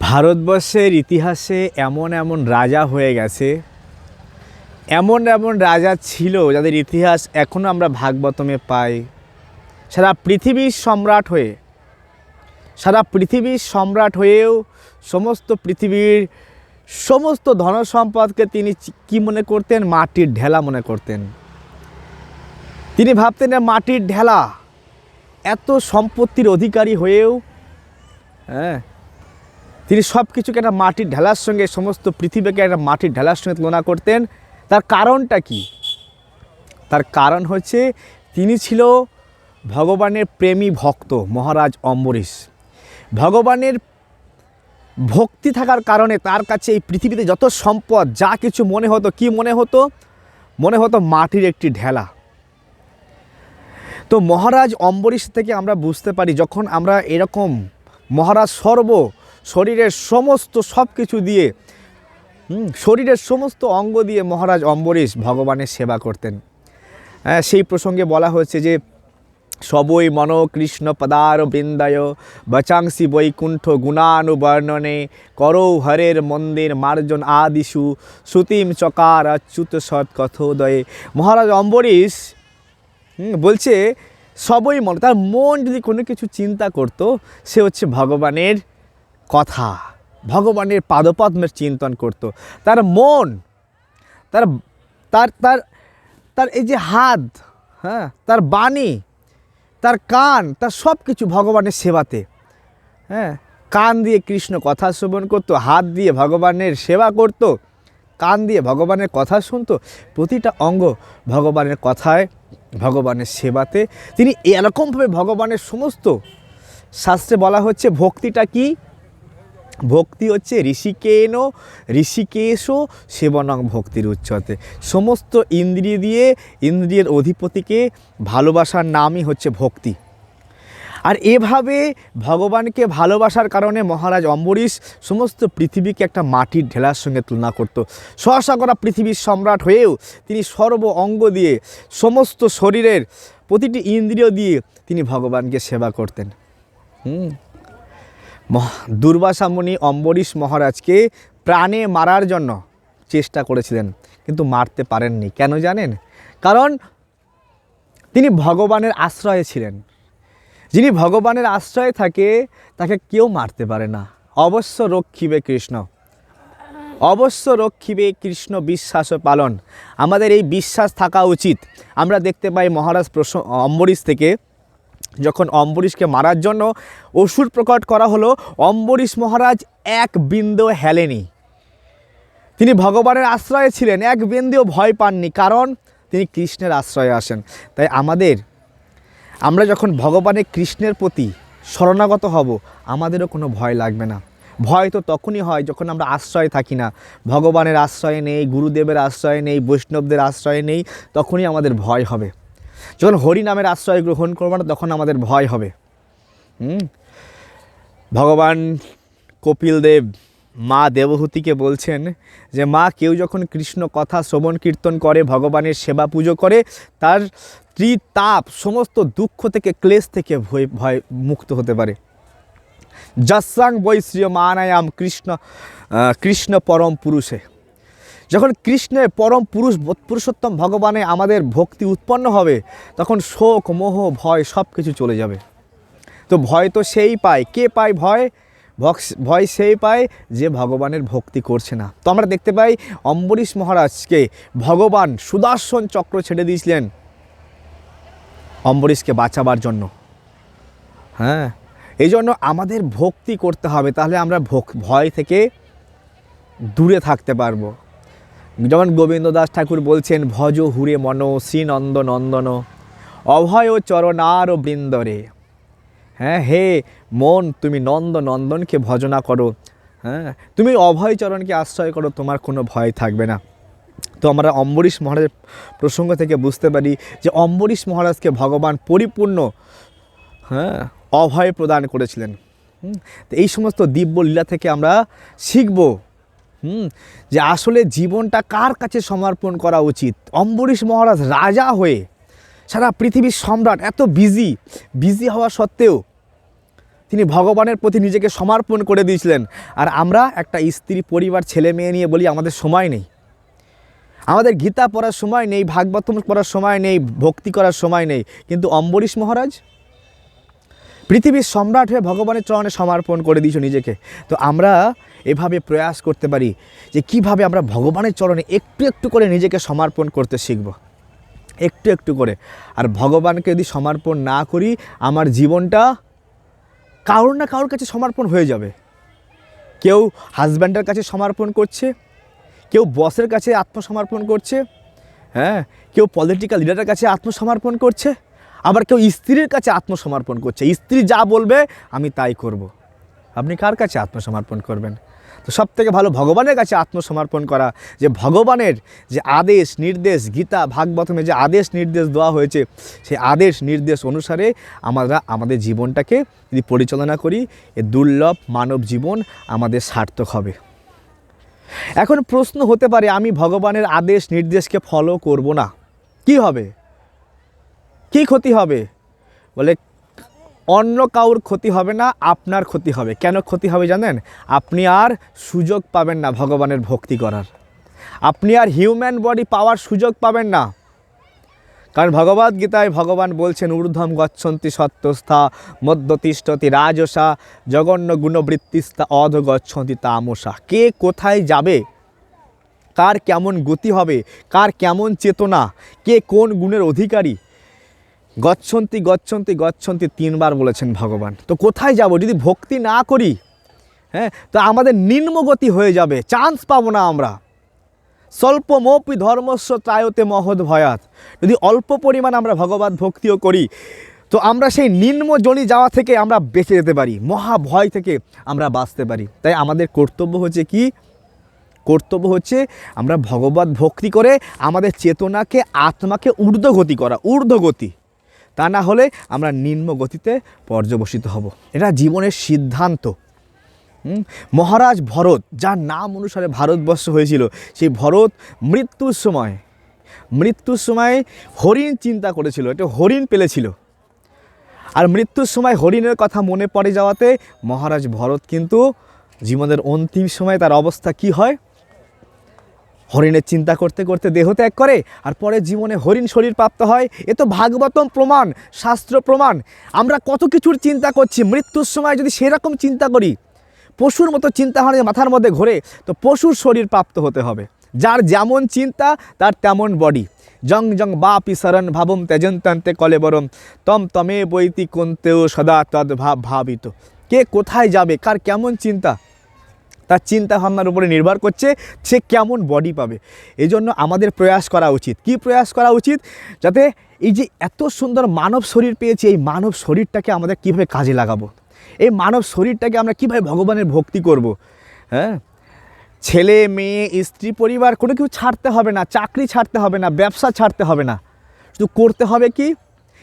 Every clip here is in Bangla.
ভারতবর্ষের ইতিহাসে এমন এমন রাজা হয়ে গেছে। এমন এমন রাজা ছিল যাদের ইতিহাস এখনও আমরা ভাগবতমে পাই। সারা পৃথিবীর সম্রাট হয়ে, সারা পৃথিবীর সম্রাট হয়েও সমস্ত পৃথিবীর সমস্ত ধনসম্পদকে তিনি কি মনে করতেন? মাটির ঢেলা মনে করতেন। তিনি ভাবতেন মাটির ঢেলা এত সম্পত্তির অধিকারী হয়েও হ্যাঁ তিনি সব কিছুকে একটা মাটির ঢেলার সঙ্গে, সমস্ত পৃথিবীকে একটা মাটির ঢেলার সঙ্গে তুলনা করতেন। তার কারণটা কি? তার কারণ হচ্ছে, তিনি ছিল ভগবানের প্রেমী ভক্ত, মহারাজ অম্বরীশ। ভগবানের ভক্তি থাকার কারণে তার কাছে এই পৃথিবীতে যত সম্পদ, যা কিছু মনে হতো, কি মনে হতো? মনে হতো মাটির একটি ঢেলা। তো মহারাজ অম্বরীশ থেকে আমরা বুঝতে পারি, যখন আমরা এরকম মহারাজ সর্ব শরীরের সমস্ত সব কিছু দিয়ে শরীরের সমস্ত অঙ্গ দিয়ে মহারাজ অম্বরীশ ভগবানের সেবা করতেন। হ্যাঁ সেই প্রসঙ্গে বলা হয়েছে যে, সবই মন কৃষ্ণ পদার বৃন্দায়, বচাংসি বৈকুণ্ঠ গুণানুবর্ণনে, করৌ হরের মন্দির মার্জন আদিশু শ্রুতিম চকার অচ্যুত সৎ কথোদয়ে। মহারাজ অম্বরীশ বলছে, সবই মন, তার মন যদি কোনো কিছু চিন্তা করতো, সে হচ্ছে ভগবানের কথা, ভগবানের পাদপদ্মের চিন্তন করত। তার মন, তার তার তার তার এই যে হাত হ্যাঁ তার বাণী, তার কান, তার সব কিছু ভগবানের সেবাতে। হ্যাঁ কান দিয়ে কৃষ্ণ কথা শ্রবণ করতো, হাত দিয়ে ভগবানের সেবা করত, কান দিয়ে ভগবানের কথা শুনতো, প্রতিটা অঙ্গ ভগবানের কথায়, ভগবানের সেবাতে। তিনি এরকমভাবে ভগবানের সমস্ত শাস্ত্রে বলা হচ্ছে, ভক্তিটা কি? ভক্তি হচ্ছে ঋষিকেন ঋষিকেশ সেবনং ভক্তির উচ্চতে। সমস্ত ইন্দ্রিয় দিয়ে ইন্দ্রিয়ের অধিপতিকে ভালোবাসার নামই হচ্ছে ভক্তি। আর এভাবে ভগবানকে ভালোবাসার কারণে মহারাজ অম্বরীশ সমস্ত পৃথিবীকে একটা মাটির ঢেলার সঙ্গে তুলনা করত। সহসা করা পৃথিবীর সম্রাট হয়েও তিনি সর্ব অঙ্গ দিয়ে সমস্ত শরীরের প্রতিটি ইন্দ্রিয় দিয়ে তিনি ভগবানকে সেবা করতেন। হুম। মহ- দুর্বাসা অম্বরীশ মহারাজকে প্রাণে মারার জন্য চেষ্টা করেছিলেন, কিন্তু মারতে পারেননি। কেন জানেন? কারণ তিনি ভগবানের আশ্রয়ে ছিলেন। যিনি ভগবানের আশ্রয়ে থাকে, তাকে কেউ মারতে পারে না। অবশ্য রক্ষিবে কৃষ্ণ। অবশ্য রক্ষিবে কৃষ্ণ বিশ্বাস পালন। আমাদের এই বিশ্বাস থাকা উচিত। আমরা দেখতে পাই মহারাজ প্রস অম্বরীশ থেকে যখন অম্বরীশকে মারার জন্য অসুর প্রকট করা হলো, অম্বরীশ মহারাজ এক বিন্দু হেলেনি। তিনি ভগবানের আশ্রয়ে ছিলেন, এক বিন্দুও ভয় পাননি, কারণ তিনি কৃষ্ণের আশ্রয়ে আসেন। তাই আমাদের, আমরা যখন ভগবানের কৃষ্ণের প্রতি শরণাগত হব, আমাদেরও কোনো ভয় লাগবে না। ভয় তো তখনই হয় যখন আমরা আশ্রয়ে থাকি না। ভগবানের আশ্রয় নেই, গুরুদেবের আশ্রয় নেই, বৈষ্ণবদের আশ্রয় নেই, তখনই আমাদের ভয় হবে। যখন হরি নামের আশ্রয় গ্রহণ করব না, তখন আমাদের ভয় হবে। হুম? ভগবান কপিল দেব মা দেবহূতিকে বলছেন যে, মা, কেউ যখন কৃষ্ণ কথা শ্রবণ কীর্তন করে, ভগবানের সেবা পুজো করে, তার ত্রিতাপ, সমস্ত দুঃখ থেকে, ক্লেশ থেকে ভয় ভয় মুক্ত হতে পারে। যসাং বৈশ্রীয় মানায়াম কৃষ্ণ কৃষ্ণ পরম পুরুষে। যখন কৃষ্ণের পরম পুরুষ পুরুষোত্তম ভগবানে আমাদের ভক্তি উৎপন্ন হবে, তখন শোক, মোহ, ভয় সব কিছু চলে যাবে। তো ভয় তো সেই পায়। কে পায় ভয়? ভয় সেই পায় যে ভগবানের ভক্তি করছে না। তো আমরা দেখতে পাই অম্বরীশ মহারাজকে ভগবান সুদর্শন চক্র ছেড়ে দিয়েছিলেন অম্বরীশকে বাঁচাবার জন্য। হ্যাঁ এই জন্য আমাদের ভক্তি করতে হবে, তাহলে আমরা ভয় থেকে দূরে থাকতে পারব। যেমন গোবিন্দ দাস ঠাকুর বলছেন, ভজ হুরে মন শ্রীনন্দ নন্দন অভয় চরণার বৃন্দরে হ্যাঁ হে মন, তুমি নন্দ নন্দনকে ভজনা করো। হ্যাঁ তুমি অভয় চরণকে আশ্রয় করো, তোমার কোনো ভয় থাকবে না। তো আমরা অম্বরীশ মহারাজের প্রসঙ্গ থেকে বুঝতে পারি যে অম্বরীশ মহারাজকে ভগবান পরিপূর্ণ হ্যাঁ অভয় প্রদান করেছিলেন। তো এই সমস্ত দিব্য লীলা থেকে আমরা শিখব। হুম, যে আসলে জীবনটা কার কাছে সমর্পণ করা উচিত? অম্বরীশ মহারাজ রাজা হয়ে সারা পৃথিবীর সম্রাট এত বিজি বিজি হওয়া সত্ত্বেও তিনি ভগবানের প্রতি নিজেকে সমর্পণ করে দিয়েছিলেন। আর আমরা একটা স্ত্রী, পরিবার, ছেলে মেয়ে নিয়ে বলি, আমাদের সময় নেই। আমাদের গীতা পড়ার সময় নেই ভাগবতম পড়ার সময় নেই, ভক্তি করার সময় নেই। কিন্তু অম্বরীশ মহারাজ পৃথিবীর সম্রাট হয়ে ভগবানের চরণে সমর্পণ করে দিয়েছ নিজেকে। তো আমরা এভাবে প্রয়াস করতে পারি যে কীভাবে আমরা ভগবানের চরণে একটু একটু করে নিজেকে সমর্পণ করতে শিখব। একটু একটু করে। আর ভগবানকে যদি সমর্পণ না করি, আমার জীবনটা কারোর না কারোর কাছে সমর্পণ হয়ে যাবে। কেউ হাজব্যান্ডের কাছে সমর্পণ করছে, কেউ বসের কাছে আত্মসমর্পণ করছে হ্যাঁ কেউ পলিটিক্যাল লিডারের কাছে আত্মসমর্পণ করছে আবার কেউ স্ত্রীর কাছে আত্মসমর্পণ করছে। স্ত্রী যা বলবে, আমি তাই করব। আপনি কার কাছে আত্মসমর্পণ করবেন? তো সব থেকে ভালো ভগবানের কাছে আত্মসমর্পণ করা, যে ভগবানের যে আদেশ, নির্দেশ, গীতা, ভাগবতমে যে আদেশ, নির্দেশ দেওয়া হয়েছে সেই আদেশ, নির্দেশ অনুসারে আমরা আমাদের জীবনটাকে যদি পরিচালনা করি, এ দুর্লভ মানব জীবন আমাদের সার্থক হবে। এখন প্রশ্ন হতে পারে, আমি ভগবানের আদেশ, নির্দেশকে ফলো করব না। কি হবে? কি ক্ষতি হবে? বলে, অন্য কাউর ক্ষতি হবে না, আপনার ক্ষতি হবে। কেন ক্ষতি হবে জানেন? আপনি আর সুযোগ পাবেন না ভগবানের ভক্তি করার। আপনি আর হিউম্যান বডি পাওয়ার সুযোগ পাবেন না। কারণ ভগবদ গীতায় ভগবান বলছেন, ঊর্ধ্বম গচ্ছন্তি সত্যস্থা মধ্যতিষ্ঠতি রাজসা জগন্য গুণবৃত্তিস্থা, অধ গচ্ছন্তি তামসা। কে কোথায় যাবে? কার কেমন গতি হবে? কার কেমন চেতনা? কে কোন গুণের অধিকারী? গচ্ছন্তি গচ্ছন্তি গচ্ছন্তি তিনবার বলেছেন ভগবান। তো কোথায় যাব? যদি ভক্তি না করি হ্যাঁ তো আমাদের নিম্নগতি হয়ে যাবে। চান্স পাবো না আমরা। স্বল্প মোপি ধর্মস্ব ত্রায়তে মহৎ ভয়াত। যদি অল্প পরিমাণ আমরা ভগবত ভক্তিও করি, তো আমরা সেই নিম্ন জনি যাওয়া থেকে আমরা বেঁচে যেতে পারি। মহা ভয় থেকে আমরা বাঁচতে পারি। তাই আমাদের কর্তব্য হচ্ছে কি? কর্তব্য হচ্ছে আমরা ভগবত ভক্তি করে আমাদের চেতনাকে, আত্মাকে ঊর্ধ্বগতি করা, ঊর্ধ্বগতি। তা না হলে আমরা নিম্ন গতিতে পর্যবসিত হব। এটা জীবনের সিদ্ধান্ত। মহারাজ ভরত, যার নাম অনুসারে ভারতবর্ষ হয়েছিল, সেই ভরত মৃত্যুর সময় মৃত্যুর সময় হরিণ চিন্তা করেছিল এটা হরিণ পেলেছিল। আর মৃত্যুর সময় হরিণের কথা মনে পড়ে যাওয়াতে মহারাজ ভরত কিন্তু জীবনের অন্তিম সময় তার অবস্থা কি হয়? হরিণের চিন্তা করতে করতে দেহ ত্যাগ করে, আর পরে জীবনে হরিণ শরীর প্রাপ্ত হয়, এ তো ভাগবতম প্রমাণ, শাস্ত্র প্রমাণ। আমরা কত কিছুর চিন্তা করছি, মৃত্যুর সময় যদি সেরকম চিন্তা করি, পশুর মতো চিন্তা হয় মাথার মধ্যে ঘোরে, তো পশুর শরীর প্রাপ্ত হতে হবে। যার যেমন চিন্তা, তার তেমন বডি জং জং বাপি শরণ ভাবম তেজন্তান্তে কলে বরম তম তমে বৈতি কোনতেও সদা তদ ভাব ভাবিত। কে কোথায় যাবে, কার কেমন চিন্তা? তার চিন্তা ভাবনার উপরে নির্ভর করছে সে কেমন বডি পাবে। এই জন্য আমাদের প্রয়াস করা উচিত। কি প্রয়াস করা উচিত? যাতে এই যে এত সুন্দর মানব শরীর পেয়েছি, এই মানব শরীরটাকে আমাদের কীভাবে কাজে লাগাবো? এই মানব শরীরটাকে আমরা কীভাবে ভগবানের ভক্তি করব? হ্যাঁ? ছেলে, মেয়ে, স্ত্রী, পরিবার, কোনো কিছু ছাড়তে হবে না, চাকরি ছাড়তে হবে না, ব্যবসা ছাড়তে হবে না। শুধু করতে হবে কি?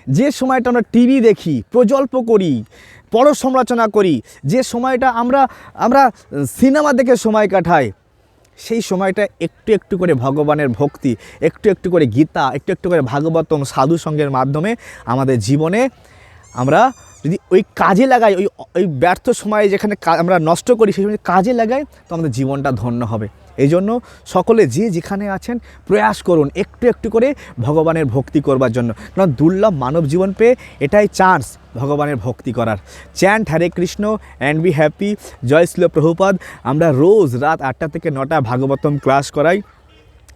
যে সময়টা আমরা টিভি দেখি, প্রজল্প করি পর সমালোচনা করি, যে সময়টা আমরা আমরা সিনেমা দেখে সময় কাটাই, সেই সময়টা একটু একটু করে ভগবানের ভক্তি, একটু একটু করে গীতা, একটু একটু করে ভাগবতম সাধু সঙ্গের মাধ্যমে আমাদের জীবনে আমরা যদি ওই কাজে লাগাই, ওই ওই ব্যর্থ সময়ে যেখানে আমরা নষ্ট করি, সেই সময় কাজে লাগাই, তো আমাদের জীবনটা ধন্য হবে। এই জন্য সকলে যে যেখানে আছেন, প্রয়াস করুন একটু একটু করে ভগবানের ভক্তি করবার জন্য। কারণ দুর্লভ মানব জীবন পেয়ে এটাই চান্স ভগবানের ভক্তি করার। Chant Hare Krishna and be happy জয় শ্রীল প্রভুপাদ। আমরা রোজ রাত আটটা থেকে নটা ভাগবতম ক্লাস করাই।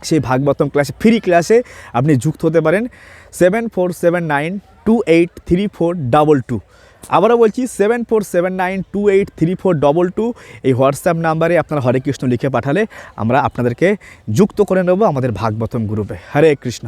সেই ভাগবতম ক্লাসে ফ্রি ক্লাসে আপনি যুক্ত হতে পারেন। Seven four seven nine two eight three four double two আবারও বলছি seven four seven nine two eight three four double two এই হোয়াটসঅ্যাপ নাম্বারে আপনারা হরে কৃষ্ণ লিখে পাঠালে আমরা আপনাদেরকে যুক্ত করে নেব আমাদের ভাগবতম গ্রুপে। হরে কৃষ্ণ।